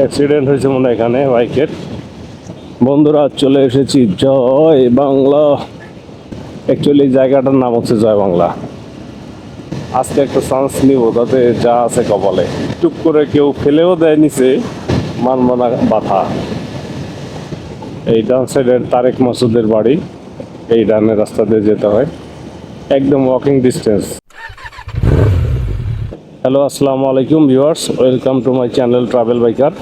Accident হয়েছে মনে এখানে, বাইকের। বন্ধুরা, চলে এসেছি জয় বাংলা। অ্যাকচুয়ালি জায়গাটার নাম হচ্ছে জয় বাংলা। আজকে একটা চান্স নিব, তাতে যা আছে কপালে। টুক করে কেউ ফেলেও দেয় নিচে মানমনা বাধা। এই ডান সাইডের তারেক মাসুদের বাড়ি, এই ডানের রাস্তা দিয়ে যেতে হয়। একদম ওয়াকিং ডিস্টেন্স হ্যালো, আসসালামু আলাইকুম viewers. Welcome to my channel travel biker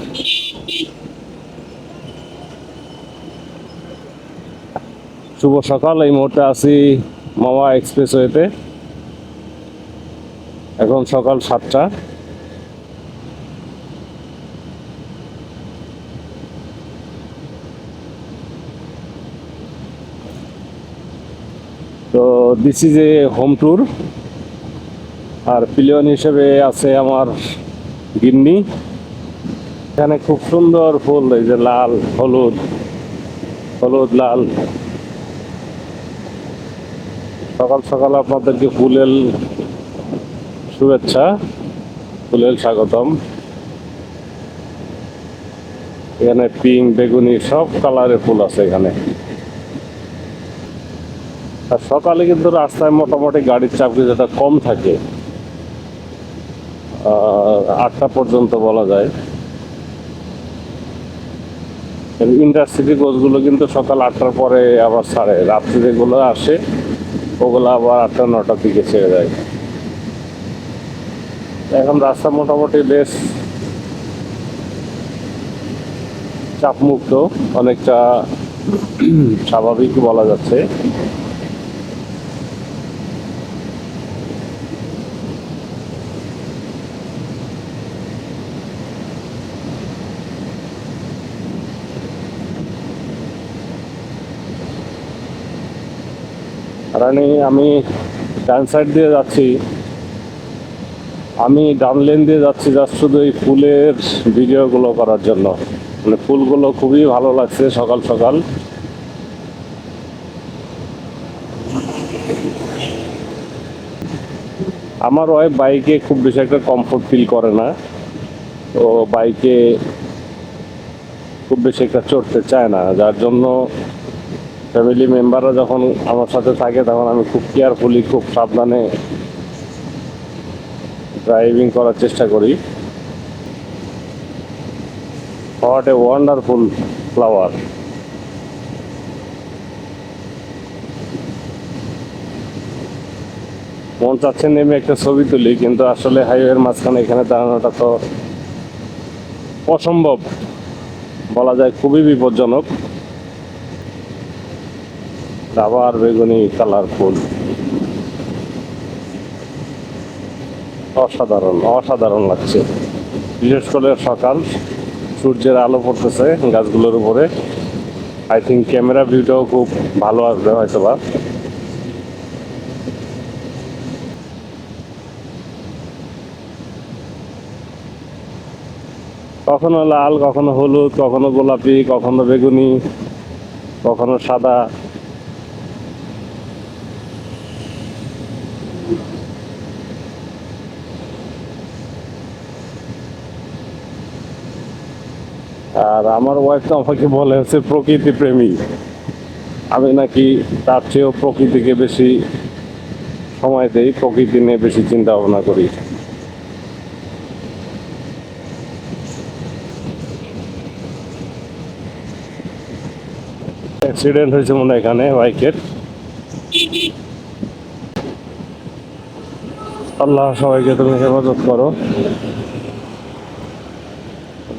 শুভ সকাল। এই মুহূর্তে আছি মামা এক্সপ্রেসওয়েতে। এখন সকাল সাতটা। তো this is a home tour R pillion হিসেবে আছে আমার গিন্নি। এখানে খুব সুন্দর ফুল, এই যে লাল, হলুদ হলুদ, লাল। সকাল সকাল আপনাদেরকে ফুলের শুভেচ্ছা ফুলেল স্বাগতম। এখানে পিঙ্ক বেগুনি, সব কালারের ফুল আছে এখানে। আর সকালে কিন্তু রাস্তায় মোটামুটি গাড়ির চাপ যেটা কম থাকে আটটা পর্যন্ত বলা যায়। ইন্টারসিটি বাসগুলো কিন্তু সকাল আটটার পরে আবার ছাড়ে, রাত্রি যেগুলো আসে, ওগুলো আবার আটটা নটার দিকে ছেড়ে যায় এখন রাস্তা মোটামুটি বেশ চাপমুক্ত, অনেকটা স্বাভাবিক বলা যাচ্ছে। রানি আমি ডান সাইড দিয়ে যাচ্ছি। আমি ডান লেন দিয়ে যাচ্ছি জাস্ট শুধু এই ফুলের ভিডিওগুলো করার জন্য। মানে ফুলগুলো খুবই ভালো লাগছে সকাল সকাল। আমার ওয়াইফ বাইকে খুব বেশি একটা কমফোর্ট ফিল করে না। তো বাইকে খুব বেশি একটা চড়তে চায় না। যার জন্য ফ্যামিলি মেম্বাররা যখন আমার সাথে থাকে, তখন আমি খুব কেয়ারফুলি খুব সাবধানে ড্রাইভিং করার চেষ্টা করি। হোয়াট এ ওয়ান্ডারফুল ফ্লাওয়ার মন চাচ্ছে নেমে একটা ছবি তুলি, কিন্তু আসলে হাইওয়ের মাঝখানে এখানে দাঁড়ানোটা তো অসম্ভব। বলা যায় খুবই বিপজ্জনক। আবার বেগুনি, কালার ফুল। অসাধারণ অসাধারণ লাগছে। বিশেষ করে সকাল, সূর্যের আলো পড়তেছে গাছগুলোর উপরে। আই থিঙ্ক ক্যামেরা ভিউটাও খুব ভালো আসবে হয়তো বা কখনো লাল, কখনো হলুদ, কখনো গোলাপি, কখনো বেগুনি, কখনো সাদা। আর আমার ওয়াইফ তো আমাকে বলে হচ্ছে প্রকৃতি প্রেমী। আমি নাকি তার চেয়েও প্রকৃতিকে বেশি সময় দেই, প্রকৃতি নিয়ে বেশি চিন্তা ভাবনা করি। অ্যাক্সিডেন্ট হয়েছে মনে এখানে, বাইকের। আল্লাহ সবাইকে তুমি হেফাজত করো।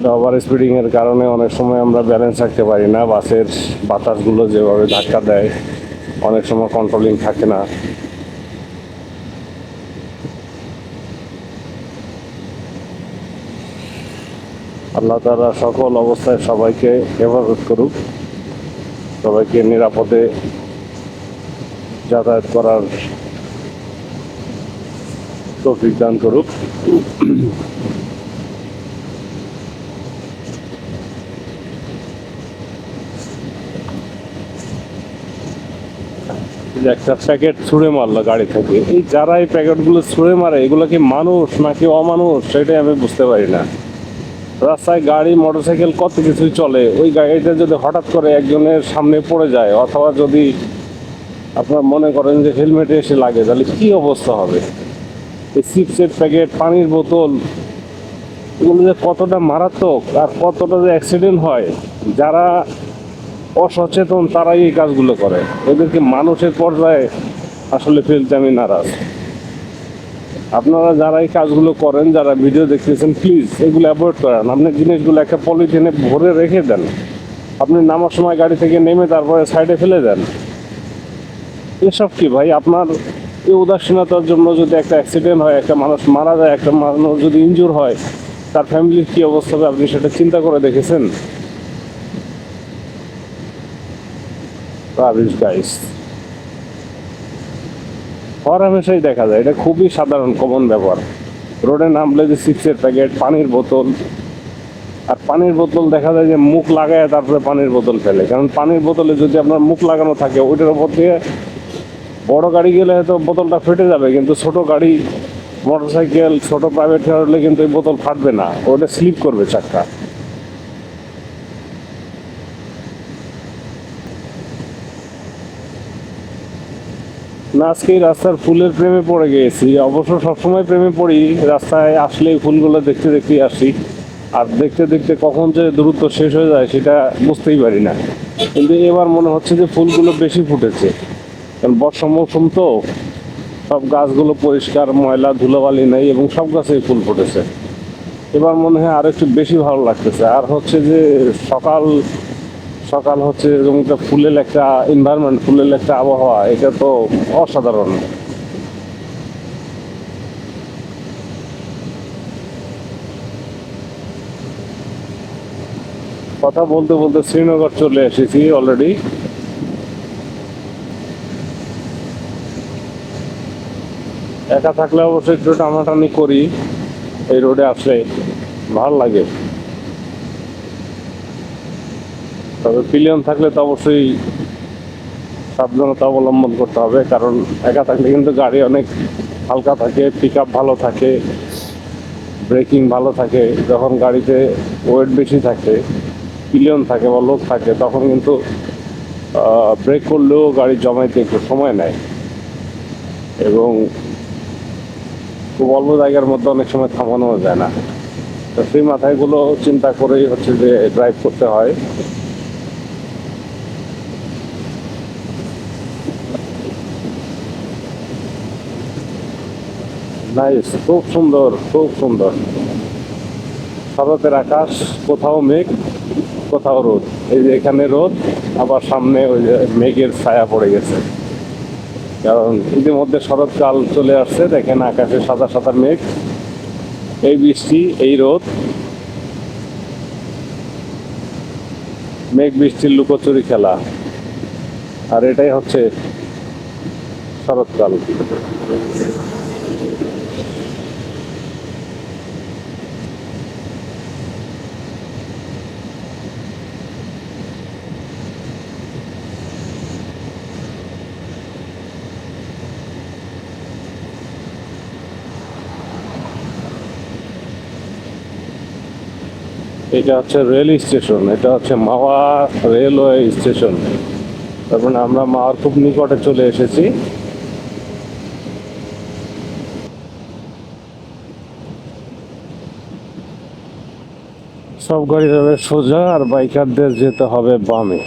ওভার স্পিডিংয়ের কারণে অনেক সময় আমরা ব্যালেন্স রাখতে পারি না। বাসের বাতাসগুলো যেভাবে ধাক্কা দেয়, অনেক সময় কন্ট্রোলিং থাকে না। আল্লাহ তারা সকল অবস্থায় সবাইকে হেফাজত করুক। সবাইকে নিরাপদে যাতায়াত করার তৌফিক দান করুক। একটা প্যাকেট ছুঁড়ে মারলো গাড়ি থেকে। এই যারা এই প্যাকেটগুলো ছুঁড়ে মারে, এগুলো কি মানুষ নাকি অমানুষ? সেটাই আমি বুঝতে পারি না। রাস্তায় গাড়ি, মোটরসাইকেল কত কিছুই চলে। ওই গাড়িটা যদি হঠাৎ করে একজনের সামনে পড়ে যায়, অথবা যদি আপনার মনে করেন যে হেলমেটে এসে লাগে, তাহলে কি অবস্থা হবে? এই চিপসের প্যাকেট, পানির বোতল, এগুলো যে কতটা মারাত্মক আর কতটা যে অ্যাক্সিডেন্ট হয়, যারা অসচেতন তারাই এই কাজগুলো করে। এদেরকে মানুষের পর্যায়ে আসলে ফেলতে আমি নারাজ। আপনারা যারা এই কাজগুলো করেন, যারা ভিডিও দেখতেছেন প্লিজ এগুলো অ্যাভয়েড করেন। আপনি জিনিসগুলো একটা পলিথিনে ভরে রেখে দেন। আপনি নামার সময় গাড়ি থেকে নেমে তারপরে সাইডে ফেলে দেন। এসব কি ভাই? আপনার এই উদাসীনতার জন্য যদি একটা অ্যাক্সিডেন্ট হয়, একটা মানুষ মারা যায়, একটা মানুষ যদি ইনজুর হয়, তার ফ্যামিলির কী অবস্থা হবে? আপনি সেটা চিন্তা করে দেখেছেন? রাবিশ গাইস হর হামেশাই দেখা যায়, এটা খুবই সাধারণ কমন ব্যাপার। রোডে নামলে যে চিপসের প্যাকেট পানির বোতল। আর পানির বোতল দেখা যায় যে মুখ লাগায়, তারপরে পানির বোতল ফেলে। কারণ পানির বোতলে যদি আপনার মুখ লাগানো থাকে, ওইটার উপর দিয়ে বড় গাড়ি গেলে হয়তো বোতলটা ফেটে যাবে, কিন্তু ছোট গাড়ি, মোটরসাইকেল, ছোট প্রাইভেট কার হলে কিন্তু এই বোতল ফাটবে না। ওটা স্লিপ করবে চাক্কা না, আজকে রাস্তার ফুলের প্রেমে পড়ে গিয়েছি। অবশ্য সবসময় প্রেমে পড়ি, রাস্তায় আসলে ফুলগুলো দেখতে দেখতেই আসি। আর দেখতে দেখতে কখন যে দূরত্ব শেষ হয়ে যায়, সেটা বুঝতেই পারি না। কিন্তু এবার মনে হচ্ছে যে ফুলগুলো বেশি ফুটেছে। কারণ বর্ষা মৌসুম তো, সব গাছগুলো পরিষ্কার, ময়লা, ধুলোবালি নেই এবং সব গাছেই ফুল ফুটেছে। এবার মনে হয় আরও একটু বেশি ভালো লাগতেছে। আর হচ্ছে যে সকাল সকাল হচ্ছে এরকম একটা ফুলের একটা এনভায়রনমেন্ট ফুলের একটা আবহাওয়া, এটা তো অসাধারণ। কথা বলতে বলতে শ্রীনগর চলে এসেছি অলরেডি একা থাকলে অবশ্যই একটু টানাটানি করি, এই রোডে আসলে ভালো লাগে। তবে পিলিয়ন থাকলে তো অবশ্যই সাবধানতা অবলম্বন করতে হবে, কারণ একা থাকলে কিন্তু গাড়ি অনেক হালকা থাকে পিক ভালো থাকে ব্রেকিং ভালো থাকে, যখন গাড়িতে ওয়েট বেশি থাকে পিলিয়ন থাকে বা লোক থাকে, তখন কিন্তু ব্রেক করলেও গাড়ি জমাইতে একটু সময় নেয়। এবং খুব অল্প জায়গার মধ্যে অনেক সময় থামানো যায় না। তো সেই মাথায়গুলো চিন্তা করেই হচ্ছে যে ড্রাইভ করতে হয়। নাইস খুব সুন্দর খুব সুন্দর। শরতের আকাশ, কোথাও মেঘ, কোথাও রোদ। এই যে এখানে রোদ, আবার সামনে ওই যে মেঘের ছায়া পড়ে গেছে। কারণ ইতিমধ্যে শরৎকাল চলে আসছে, দেখেন আকাশে সাদা সাদা মেঘ। এই বৃষ্টি, এই রোদ। মেঘ বৃষ্টির লুকোচুরি খেলা। আর এটাই হচ্ছে শরৎকাল এটা হচ্ছে রেল স্টেশন, এটা হচ্ছে মাওয়া রেলওয়ে স্টেশন। তারপরে আমরা মাওয়ার খুব নিকটে চলে এসেছি। সব গাড়ি যাবে সোজা আর বাইকারদের যেতে হবে বামে।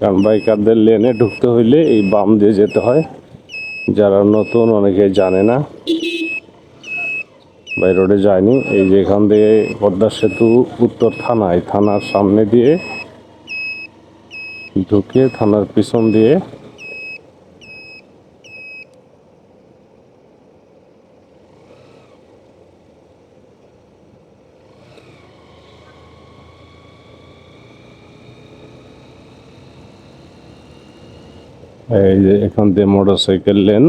কারণ বাইকারদের লেনে ঢুকতে হইলে এই বাম দিয়ে যেতে হয়। যারা নতুন অনেকে জানে না। বাই রোডে যায়নি। এই যে এখান দিয়ে পদ্মা সেতু উত্তর থানায়, থানার সামনে দিয়ে ঢুকে থানার পিছন দিয়ে এই যে এখান দিয়ে মোটর সাইকেল লেন।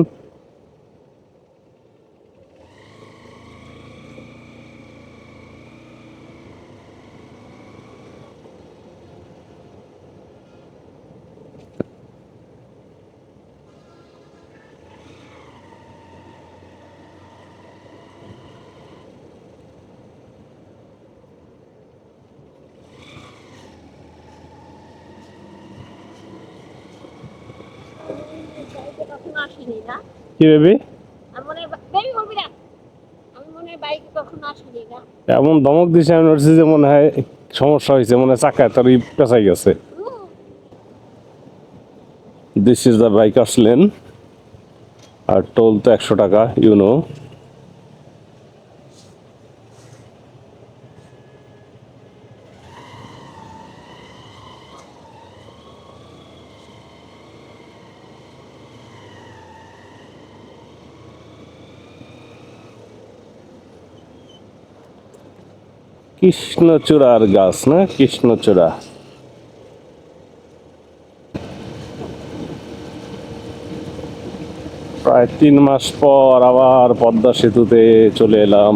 কি বেবি এমন ধমক দিছে আমি নড়ছি যে মনে হয় সমস্যা হয়েছে মনে হয় চাকায় তার পেঁচাই গেছে। This is the bikers lane R toll তো একশো টাকা ইউনো কৃষ্ণচূড়ার গাছ, না? কৃষ্ণচূড়া। প্রায় তিন মাস পর আবার পদ্মা সেতুতে চলে এলাম।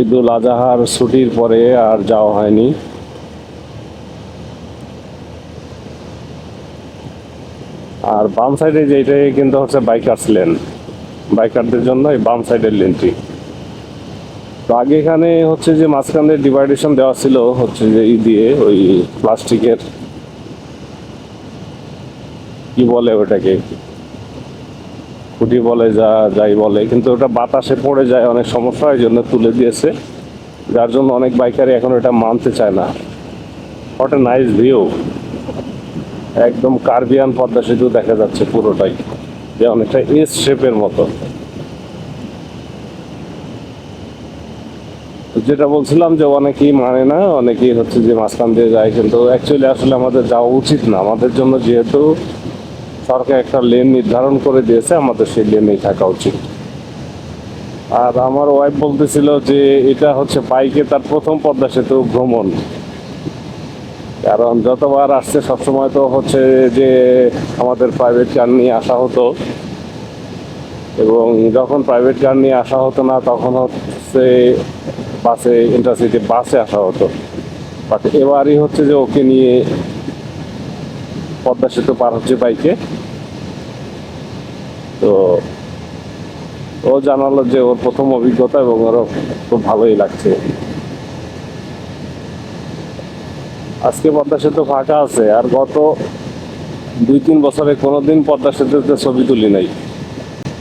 ঈদুল আজহার ছুটির পরে আর যাওয়া হয়নি। আর বাম সাইডে যেটাই কিন্তু হচ্ছে বাইকার্স লেন বাইকারদের জন্য এই বাম সাইডের লেনটি তো আগে এখানে হচ্ছে যে মাঝখানে ডিভাইডেশন দেওয়া ছিল হচ্ছে যে ই দিয়ে, ওই প্লাস্টিকের, কি বলে ওটাকে? খুঁটি বলে যা, যাই বলে, কিন্তু ওটা বাতাসে পড়ে যায়, অনেক সমস্যা হয় জন্য তুলে দিয়েছে। যার জন্য অনেক বাইকারই এখন এটা মানতে চায় না। হোয়াট এ নাইস ভিউ একদম কার্বিয়ান পদ্মা সেতু দেখা যাচ্ছে পুরোটাই। যে অনেকটা এস শেপের মতো। যেটা বলছিলাম যে অনেকেই মানে না, অনেকেই হচ্ছে যে মাঝখান দিয়ে যায়, কিন্তু অ্যাকচুয়ালি আসলে আমাদের যাওয়া উচিত না। আমাদের জন্য যেহেতু সরকার একটা লেন নির্ধারণ করে দিয়েছে, আমাদের সেই লেনেই থাকা উচিত। আর আমার ওয়াইফ বলতেছিল যে এটা হচ্ছে বাইকে তার প্রথম পদ্মা সেতু ভ্রমণ। কারণ যতবার আসছে সবসময় তো হচ্ছে যে আমাদের প্রাইভেট কার নিয়ে আসা হতো। এবং যখন প্রাইভেট কার নিয়ে আসা হতো না, তখন হচ্ছে বাসে ইন্টারসিটি বাসে আসা হতো। বাট এবারই হচ্ছে যে ওকে নিয়ে পদ্মা সেতু পার হচ্ছে বাইকে তো ও জানালো যে ওর প্রথম অভিজ্ঞতা এবং ওর খুব ভালোই লাগছে। আজকে পদ্মা সেতু ফাঁকা আছে, আর গত দুই তিন বছরে কোনোদিন পদ্মা সেতুতে ছবি তুলি নাই।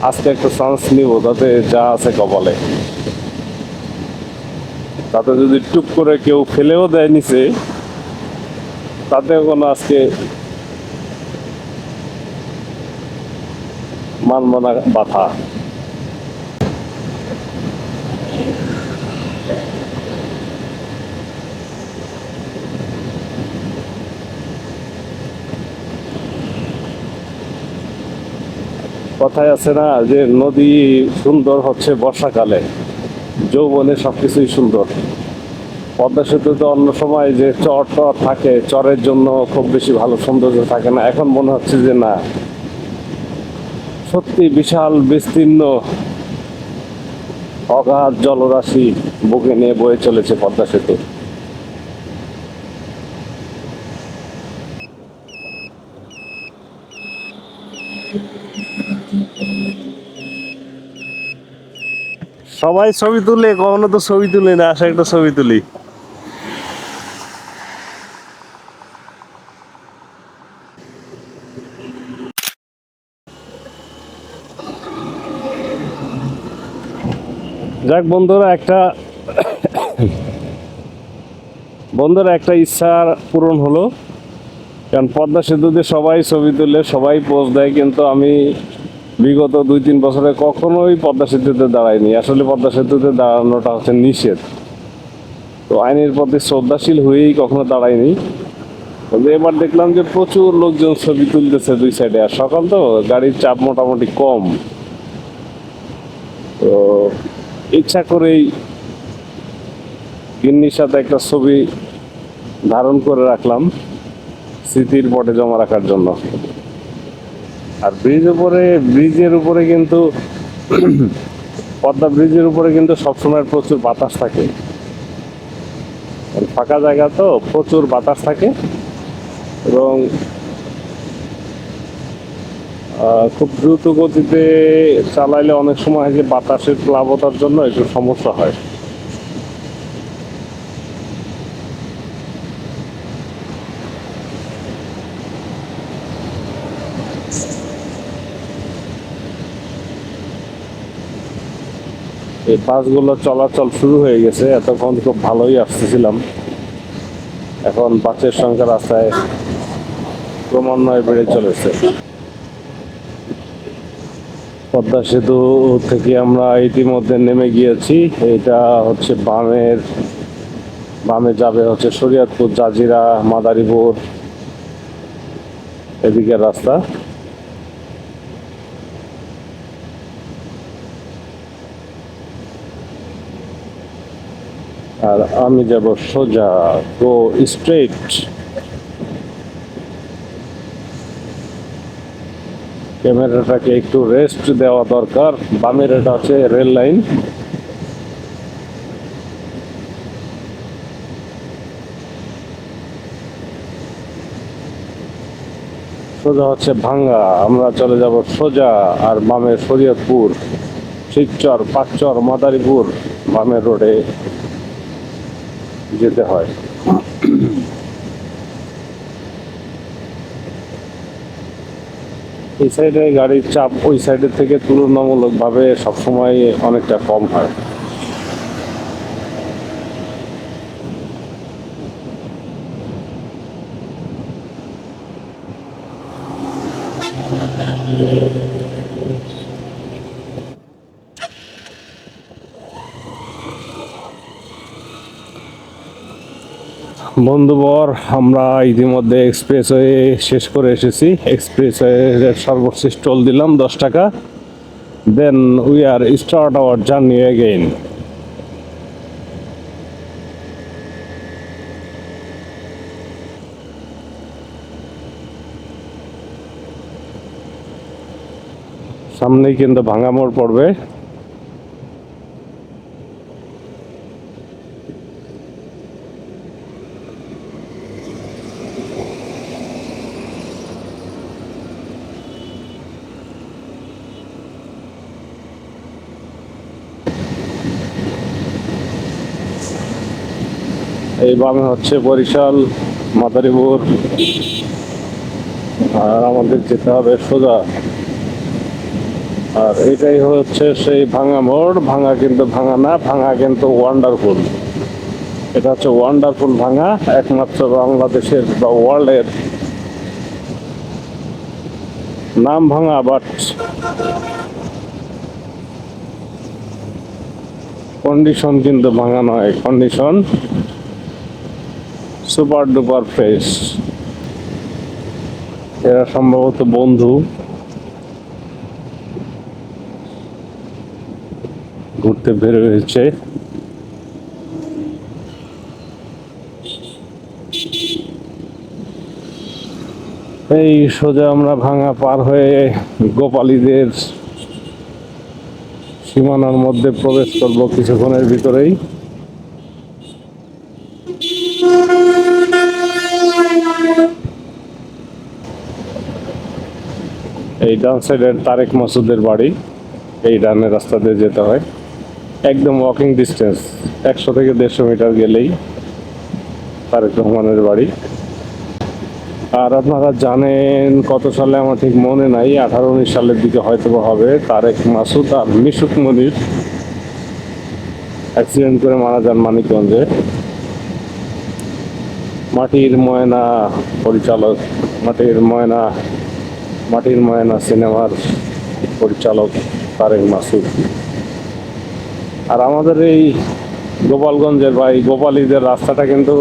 আজকে একটা চান্স নিব, তাতে যা আছে কপালে। তাতে যদি টুক করে কেউ ফেলেও দেয় নিচে তাতে কোনো আজকে মানমনা বাধা। কথায় আছে না যে নদী সুন্দর হচ্ছে বর্ষাকালে, যৌবনে সবকিছুই সুন্দর। পদ্মা সেতুতে অন্য সময় যে চর টর থাকে, চরের জন্য খুব বেশি ভালো সৌন্দর্য থাকে না। এখন মনে হচ্ছে যে না, সত্যি বিশাল, বিস্তীর্ণ, অগাধ জলরাশি বুকে নিয়ে বয়ে চলেছে পদ্মা সেতু। সবাই ছবি তুলে, কখনো তো ছবি তুলি না, আসা একটা ছবি তুলি। যাক বন্ধুরা, একটা বন্ধুরা, একটা ইচ্ছা পূরণ হলো। কারণ পদ্মা সেতুতে সবাই ছবি তুলে, সবাই পোজ দেয়, কিন্তু আমি বিগত দুই তিন বছরে কখনোই পদ্মা সেতুতে দাঁড়ায়নি। আসলে পদ্মা সেতুতে দাঁড়ানোটা হচ্ছে নিষেধ। তো আইনের প্রতি শ্রদ্ধাশীল হয়েই কখনো দাঁড়ায়নি। এবার দেখলাম যে প্রচুর লোকজন ছবি তুলতেছে দুই সাইডে আর সকাল তো গাড়ির চাপ মোটামুটি কম। তো ইচ্ছা করেই গিন্নির সাথে একটা ছবি ধারণ করে রাখলাম, স্মৃতির পটে জমা রাখার জন্য। আর ব্রিজ উপরে ব্রিজের উপরে কিন্তু, পদ্মা ব্রিজের উপরে কিন্তু সবসময় প্রচুর বাতাস থাকে। ফাঁকা জায়গা তো, প্রচুর বাতাস থাকে। এবং খুব দ্রুত গতিতে চালাইলে অনেক সময় যে বাতাসের প্লাবতার জন্য একটু সমস্যা হয়। এই বাসগুলো চলাচল শুরু হয়ে গেছে, এতক্ষণ খুব ভালোই আসতেছিলাম। এখন বাসের সংখ্যা রাস্তায় ক্রমান্বয়ে বেড়ে চলেছে। পদ্মা সেতু থেকে আমরা ইতিমধ্যে নেমে গিয়েছি। এটা হচ্ছে বামের, বামে যাবে হচ্ছে শরীয়তপুর, জাজিরা, মাদারীপুর এদিকের রাস্তা। আর আমি যাব সোজা গো স্ট্রেট ক্যামেরাটাকে একটু রেস্ট দেওয়া দরকার। বামের এটা হচ্ছে রেল লাইন সোজা হচ্ছে ভাঙ্গা। আমরা চলে যাব সোজা আর বামে শরীয়তপুর শিবচর পাকচর মাদারীপুর বামের রোডে যেতে হয়। এই সাইডে গাড়ির চাপ ওই সাইডের থেকে তুলনামূলকভাবে সবসময় অনেকটা কম হয়। বন্ধুবর, আমরা ইতিমধ্যে এক্সপ্রেস হয়ে শেষ করে এসেছি। এক্সপ্রেস হয়ে সর্বশেষ টোল দিলাম দশ টাকা। Then we are start our journey again সামনেই কিন্তু ভাঙা মোড় পড়বে। এই বামে হচ্ছে বরিশাল, মাদারীপুর। আর আমাদের যেতে হবে সোজা। আর এটাই হচ্ছে সেই ভাঙা মোড়। ভাঙা কিন্তু ভাঙা না, ভাঙা কিন্তু ওয়ান্ডারফুল এটা হচ্ছে ওয়ান্ডারফুল ভাঙা, একমাত্র বাংলাদেশের বা ওয়ার্ল্ডের নাম ভাঙা বাট কন্ডিশন কিন্তু ভাঙা নয়। Condition super duper fresh. এরা সম্ভবত বন্ধু। ঘুরতে বের হয়েছে। এই সোজা আমরা ভাঙা পার হয়ে গোপালীদের সীমানার মধ্যে প্রবেশ করব কিছুক্ষণের ভিতরেই। এই ডান সাইডের তারেক মাসুদের বাড়ি, এই ডানের রাস্তা দিয়ে যেতে হয়। একদম ওয়াকিং ডিস্টেন্স একশো থেকে দেড়শো মিটার গেলেই তারেক রহমানের বাড়ি। আর আপনারা জানেন কত সালে আমার ঠিক মনে নাই, আঠারো উনিশ সালের দিকে হয়তো হবে, তারেক মাসুদ আর মিশুক মনির অ্যাক্সিডেন্ট করে মারা যান মানিকগঞ্জে। মাটির ময়না পরিচালক, মাটির ময়না মাটির ময়না সিনেমার পরিচালক তারেক মাসুদ। আর আমাদের এই গোপালগঞ্জের বা এই গোপালীদের রাস্তাটা কিন্তু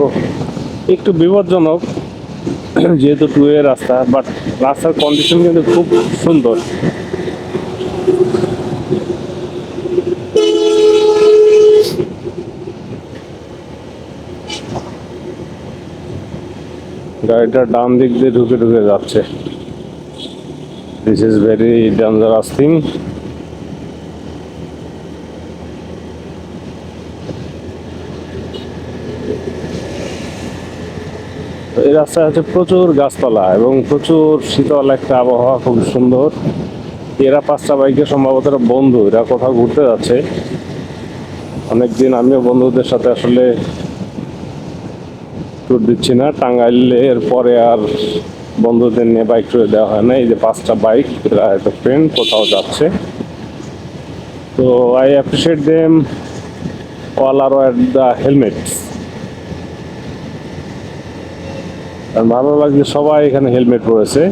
একটু বিপজ্জনক, যেহেতু টু এ রাস্তা বাট রাস্তার কন্ডিশন কিন্তু খুব সুন্দর। গাড়িটা ডান দিক দিয়ে ঢুকে ঢুকে যাচ্ছে। This is very dangerous thing এই রাস্তায় আছে প্রচুর গাছপালা এবং প্রচুর শীতল একটা আবহাওয়া, খুব সুন্দর। এরা পাঁচটা বাইকে সম্ভবত বন্ধু, এরা কোথাও ঘুরতে যাচ্ছে। অনেকদিন আমিও বন্ধুদের সাথে আসলে ট্যুর দিচ্ছি না। টাঙ্গাইলের পরে আর বন্ধুদের নিয়ে বাইক ট্যুরে দেওয়া হয় না, এই যে পাঁচটা বাইক একটা ফ্রেন্ড কোথাও যাচ্ছে। তো I appreciate them All are wear the helmets. আর ভালো লাগছে সবাই এখানে হেলমেট পরেছে।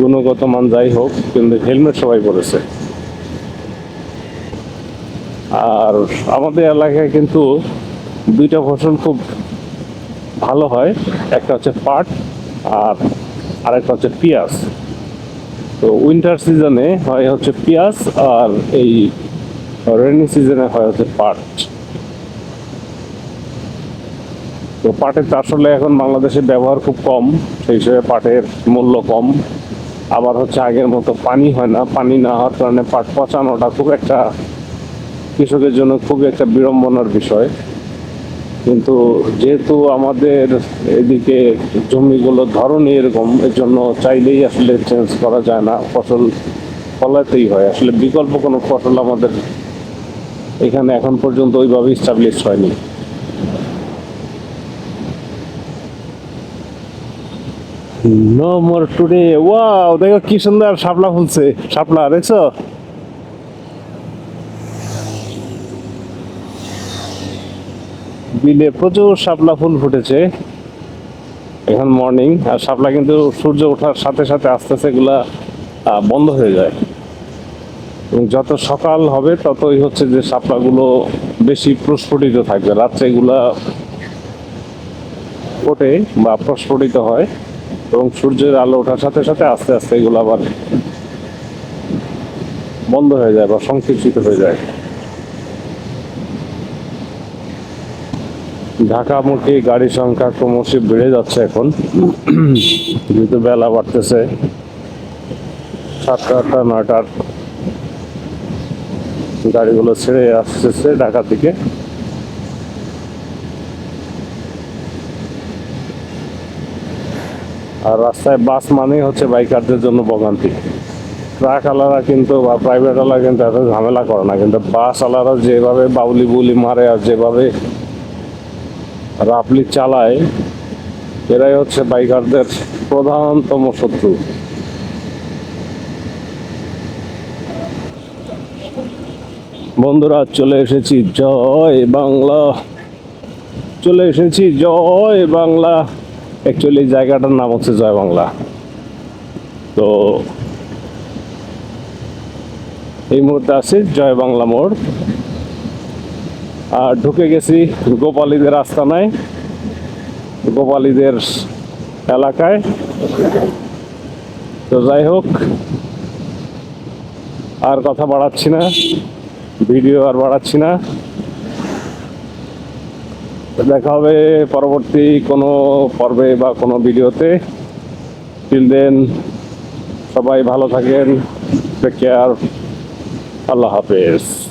গুণগত মান যাই হোক, কিন্তু হেলমেট সবাই পরেছে। আর আমাদের এলাকায় কিন্তু দুইটা ফসল খুব ভালো হয়। একটা হচ্ছে পাট আর আরেকটা হচ্ছে পেঁয়াজ। তো উইন্টার সিজনে হয় হচ্ছে পেঁয়াজ আর এই রেনি সিজনে হয় হচ্ছে পাট। তো পাটের তো আসলে এখন বাংলাদেশে ব্যবহার খুব কম, সেই হিসেবে পাটের মূল্য কম। আবার হচ্ছে আগের মতো পানি হয় না, পানি না হওয়ার কারণে পাট পচানোটা খুব একটা কৃষকের জন্য খুব একটা বিড়ম্বনার বিষয়। কিন্তু যেহেতু আমাদের এদিকে জমিগুলো ধরনই এরকম এর জন্য চাইলেই আসলে চেঞ্জ করা যায় না। ফসল ফলাতেই হয়। আসলে বিকল্প কোনো ফসল আমাদের এখানে এখন পর্যন্ত ওইভাবে স্টাবলিশ হয়নি। নো মোর টুডে ওয়াও দেখো কি সুন্দর শাপলা ফুলছে। শাপলা, দেখছ? বিলে প্রচুর শাপলা ফুল ফুটেছে। এখন মর্নিং আর শাপলা কিন্তু সূর্য ওঠার সাথে সাথে আস্তে আস্তে এগুলা বন্ধ হয়ে যায়। এবং যত সকাল হবে, ততই হচ্ছে যে শাপলাগুলো বেশি প্রস্ফুটিত থাকবে। রাত্রে এগুলা ওঠে বা প্রস্ফুটিত হয় এবং সূর্যের আলো ওঠার সাথে সাথে আস্তে আস্তে এগুলো আবার বন্ধ হয়ে যায় বা সংকুচিত হয়ে যায়। ঢাকামুখী গাড়ির সংখ্যা ক্রমশ বেড়ে যাচ্ছে এখন। যেহেতু বেলা বাড়তেছে। সাতটা, আটটা, নয়টার গাড়িগুলো ছেড়ে আসতেছে ঢাকা থেকে। আর রাস্তায় বাস মানেই হচ্ছে বাইকারদের জন্য ভোগান্তি। ট্রাক আলারা কিন্তু বা প্রাইভেট আলা কিন্তু এত ঝামেলা করে না। কিন্তু বাস আলারা যেভাবে বাউলি বুলি মারে আর যেভাবে রাফলি চালায়, এরাই হচ্ছে বাইকারদের প্রধানতম শত্রু। বন্ধুরা, চলে এসেছি জয় বাংলা। চলে এসেছি জয় বাংলা। অ্যাকচুয়ালি জায়গাটার নাম হচ্ছে জয় বাংলা। তো এই মুহূর্তে আছে জয় বাংলা মোড়। আর ঢুকে গেছি গোপালীদের আস্তানায়, গোপালীদের এলাকায়। তো যাই হোক, আর কথা বাড়াচ্ছি না, ভিডিও আর বাড়াচ্ছি না। দেখা হবে পরবর্তী কোনো পর্বে বা কোনো ভিডিওতে। টিল দেন সবাই ভালো থাকেন টেক কেয়ার আল্লাহ হাফেজ।